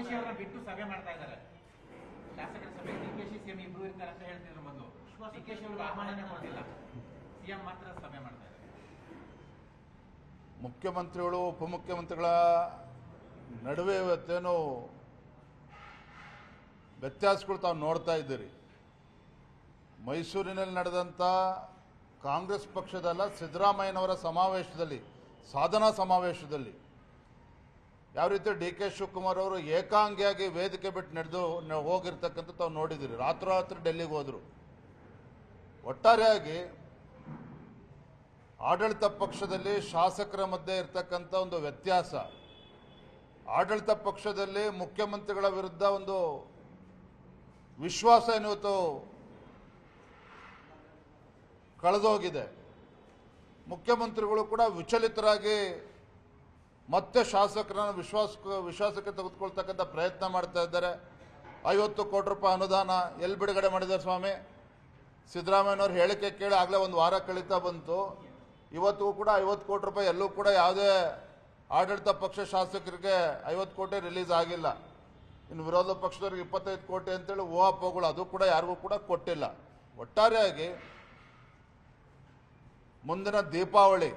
ಡಿಕೆಶಿ ಅವರನ್ನ ಬಿಟ್ಟು ಸಭೆ ಮಾಡ್ತಾ ಇದ್ದಾರೆ. ಶಾಸಕರ ಸಭೆ ಡಿಕೆಶಿ ಸಿಎಂ ಇಬ್ರು ಇರ್ತಾರೆ ಅಂತ ಹೇಳ್ತಿದ್ರು ಮೊದಲು ಡಿಕೆಶಿ ಅವರು ಆಹ್ವಾನನೇ ಕೊಡಲಿಲ್ಲ ಸಿಎಂ ಮಾತ್ರ ಸಭೆ ಮಾಡ್ತಾ ಇದ್ದಾರೆ. ಮುಖ್ಯಮಂತ್ರಿಗಳು ಉಪಮುಖ್ಯಮಂತ್ರಿಗಳ ನಡುವೆ ಇವತ್ತೇನು ವ್ಯತ್ಯಾಸಗಳು ತಾವು ನೋಡ್ತಾ ಇದ್ದೀರಿ. ಮೈಸೂರಿನಲ್ಲಿ ನಡೆದಂಥ ಕಾಂಗ್ರೆಸ್ ಪಕ್ಷದಲ್ಲ ಸಿದ್ದರಾಮಯ್ಯನವರ ಸಮಾವೇಶದಲ್ಲಿ ಸಾಧನಾ ಸಮಾವೇಶದಲ್ಲಿ ಯಾವ ರೀತಿ ಡಿ ಕೆ ಶಿವಕುಮಾರ್ ಅವರು ಏಕಾಂಗಿಯಾಗಿ ವೇದಿಕೆ ಬಿಟ್ಟು ನಡೆದು ಹೋಗಿರ್ತಕ್ಕಂಥ ತಾವು ನೋಡಿದಿರಿ ರಾತ್ರೋರಾತ್ರಿ ಡೆಲ್ಲಿಗೆ ಹೋದರು. ಒಟ್ಟಾರೆಯಾಗಿ ಆಡಳಿತ ಪಕ್ಷದಲ್ಲಿ ಶಾಸಕರ ಮಧ್ಯೆ ಇರ್ತಕ್ಕಂಥ ಒಂದು ವ್ಯತ್ಯಾಸ. ಆಡಳಿತ ಪಕ್ಷದಲ್ಲಿ ಮುಖ್ಯಮಂತ್ರಿಗಳ ವಿರುದ್ಧ ಒಂದು ವಿಶ್ವಾಸ ಏನಿವತ್ತು ಕಳೆದೋಗಿದೆ. ಮುಖ್ಯಮಂತ್ರಿಗಳು ಕೂಡ ವಿಚಲಿತರಾಗಿ ಮತ್ತೆ ಶಾಸಕರನ್ನು ವಿಶ್ವಾಸ ವಿಶ್ವಾಸಕ್ಕೆ ತೆಗೆದುಕೊಳ್ತಕ್ಕಂಥ ಪ್ರಯತ್ನ ಮಾಡ್ತಾ ಇದ್ದಾರೆ. ಐವತ್ತು ಕೋಟಿ ರೂಪಾಯಿ ಅನುದಾನ ಎಲ್ಲಿ ಬಿಡುಗಡೆ ಮಾಡಿದ್ದಾರೆ ಸ್ವಾಮಿ? ಸಿದ್ದರಾಮಯ್ಯನವ್ರು ಹೇಳಿಕೆ ಕೇಳಿ ಆಗಲೇ ಒಂದು ವಾರ ಕಳೀತಾ ಬಂತು. ಇವತ್ತಿಗೂ ಕೂಡ ಐವತ್ತು ಕೋಟಿ ರೂಪಾಯಿ ಎಲ್ಲೂ ಕೂಡ ಯಾವುದೇ ಆಡಳಿತ ಪಕ್ಷ ಶಾಸಕರಿಗೆ ಐವತ್ತು ಕೋಟಿ ರಿಲೀಸ್ ಆಗಿಲ್ಲ. ಇನ್ನು ವಿರೋಧ ಪಕ್ಷದವ್ರಿಗೆ ಇಪ್ಪತ್ತೈದು ಕೋಟಿ ಅಂತೇಳಿ ಊಹಾಪೋಗಳು ಅದು ಕೂಡ ಯಾರಿಗೂ ಕೂಡ ಕೊಟ್ಟಿಲ್ಲ. ಒಟ್ಟಾರೆಯಾಗಿ ಮುಂದಿನ ದೀಪಾವಳಿ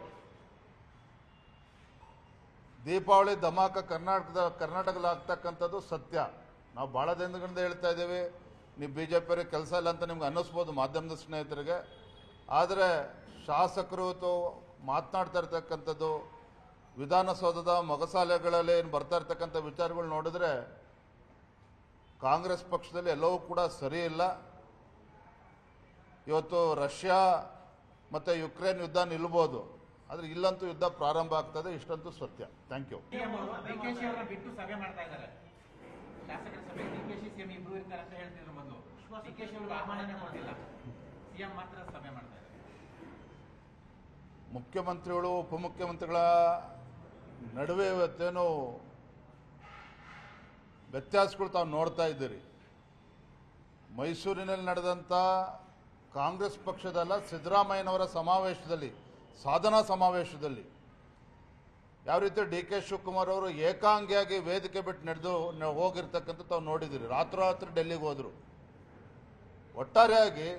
ದೀಪಾವಳಿ ಧಮಾಕ ಕರ್ನಾಟಕದ ಕರ್ನಾಟಕದಲ್ಲಿ ಆಗ್ತಕ್ಕಂಥದ್ದು ಸತ್ಯ. ನಾವು ಭಾಳ ದಿನಗಳಿಂದ ಹೇಳ್ತಾ ಇದ್ದೇವೆ, ನೀವು ಬಿ ಜೆ ಪಿಯವ್ರಿಗೆ ಕೆಲಸ ಇಲ್ಲ ಅಂತ ನಿಮ್ಗೆ ಅನ್ನಿಸ್ಬೋದು ಮಾಧ್ಯಮದ ಸ್ನೇಹಿತರಿಗೆ. ಆದರೆ ಶಾಸಕರು ಮಾತನಾಡ್ತಾ ಇರ್ತಕ್ಕಂಥದ್ದು, ವಿಧಾನಸೌಧದ ಮೊಗಸಾಲೆಗಳಲ್ಲಿ ಏನು ಬರ್ತಾ ಇರ್ತಕ್ಕಂಥ ವಿಚಾರಗಳು ನೋಡಿದ್ರೆ ಕಾಂಗ್ರೆಸ್ ಪಕ್ಷದಲ್ಲಿ ಎಲ್ಲವೂ ಕೂಡ ಸರಿ ಇಲ್ಲ. ಇವತ್ತು ರಷ್ಯಾ ಮತ್ತು ಯುಕ್ರೇನ್ ಯುದ್ಧ ನಿಲ್ಬೋದು. ಆದರೆ ಇಲ್ಲಂತೂ ಯುದ್ಧ ಪ್ರಾರಂಭ ಆಗ್ತದೆ ಇಷ್ಟಂತೂ ಸತ್ಯ. ಥ್ಯಾಂಕ್ ಯು ಸಿಎಂ ಅವರು ಡಿಕೆಶಿ ಅವರನ್ನ ಬಿಟ್ಟು ಸಭೆ ಮಾಡ್ತಾ ಇದ್ದಾರೆ. ಶಾಸಕರ ಸಭೆ ಡಿಕೆಶಿ ಸಿಎಂ ಇಬ್ರು ಇರ್ತಾರೆ ಅಂತ ಹೇಳ್ತಿದ್ರು ಮೊದಲು ಡಿಕೆಶಿ ಅವರು ಆಹ್ವಾನನೇ ಕೊಡಲಿಲ್ಲ. ಸಿಎಂ ಮಾತ್ರ ಸಭೆ ಮಾಡ್ತಾ ಇದ್ದಾರೆ. ಮುಖ್ಯಮಂತ್ರಿಗಳು ಉಪಮುಖ್ಯಮಂತ್ರಿಗಳ ನಡುವೆ ಇವತ್ತೇನು ವ್ಯತ್ಯಾಸಗಳು ತಾವು ನೋಡ್ತಾ ಇದ್ದೀರಿ. ಮೈಸೂರಿನಲ್ಲಿ ನಡೆದಂಥ ಕಾಂಗ್ರೆಸ್ ಪಕ್ಷದಲ್ಲ ಸಿದ್ದರಾಮಯ್ಯನವರ ಸಮಾವೇಶದಲ್ಲಿ ಸಾಧನಾ ಸಮಾವೇಶದಲ್ಲಿ ಯಾವ ರೀತಿ ಡಿ ಕೆ ಶಿವಕುಮಾರ್ ಅವರು ಏಕಾಂಗಿಯಾಗಿ ವೇದಿಕೆ ಬಿಟ್ಟು ನಡೆದು ಹೋಗಿರ್ತಕ್ಕಂಥ ತಾವು ನೋಡಿದ್ದೀರಿ ರಾತ್ರೋರಾತ್ರಿ ಡೆಲ್ಲಿಗೆ ಹೋದರು. ಒಟ್ಟಾರೆಯಾಗಿ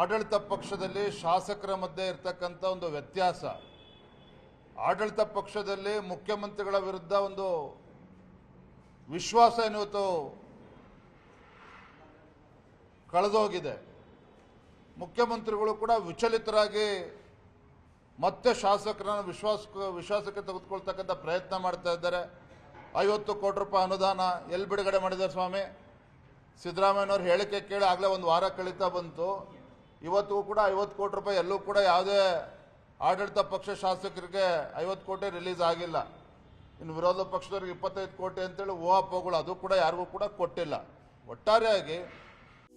ಆಡಳಿತ ಪಕ್ಷದಲ್ಲಿ ಶಾಸಕರ ಮಧ್ಯೆ ಇರ್ತಕ್ಕಂಥ ಒಂದು ವ್ಯತ್ಯಾಸ. ಆಡಳಿತ ಪಕ್ಷದಲ್ಲಿ ಮುಖ್ಯಮಂತ್ರಿಗಳ ವಿರುದ್ಧ ಒಂದು ವಿಶ್ವಾಸ ಏನಿವತ್ತು ಕಳೆದೋಗಿದೆ. ಮುಖ್ಯಮಂತ್ರಿಗಳು ಕೂಡ ವಿಚಲಿತರಾಗಿ ಮತ್ತೆ ಶಾಸಕರನ್ನು ವಿಶ್ವಾಸ, ವಿಶ್ವಾಸಕ್ಕೆ ತೆಗೆದುಕೊಳ್ತಕ್ಕಂಥ ಪ್ರಯತ್ನ ಮಾಡ್ತಾ ಇದ್ದಾರೆ. ಐವತ್ತು ಕೋಟಿ ರೂಪಾಯಿ ಅನುದಾನ ಎಲ್ಲಿ ಬಿಡುಗಡೆ ಮಾಡಿದ್ದಾರೆ ಸ್ವಾಮಿ. ಸಿದ್ದರಾಮಯ್ಯನವ್ರ ಹೇಳಿಕೆ ಕೇಳಿ ಆಗಲೇ ಒಂದು ವಾರ ಕಳೀತಾ ಬಂತು. ಇವತ್ತಿಗೂ ಕೂಡ ಐವತ್ತು ಕೋಟಿ ರೂಪಾಯಿ ಎಲ್ಲೂ ಕೂಡ ಯಾವುದೇ ಆಡಳಿತ ಪಕ್ಷ ಶಾಸಕರಿಗೆ ಐವತ್ತು ಕೋಟಿ ರಿಲೀಸ್ ಆಗಿಲ್ಲ. ಇನ್ನು ವಿರೋಧ ಪಕ್ಷದವ್ರಿಗೆ ಇಪ್ಪತ್ತೈದು ಕೋಟಿ ಅಂತೇಳಿ ಊಹಾಪೋಗಳು ಅದು ಕೂಡ ಯಾರಿಗೂ ಕೂಡ ಕೊಟ್ಟಿಲ್ಲ. ಒಟ್ಟಾರೆಯಾಗಿ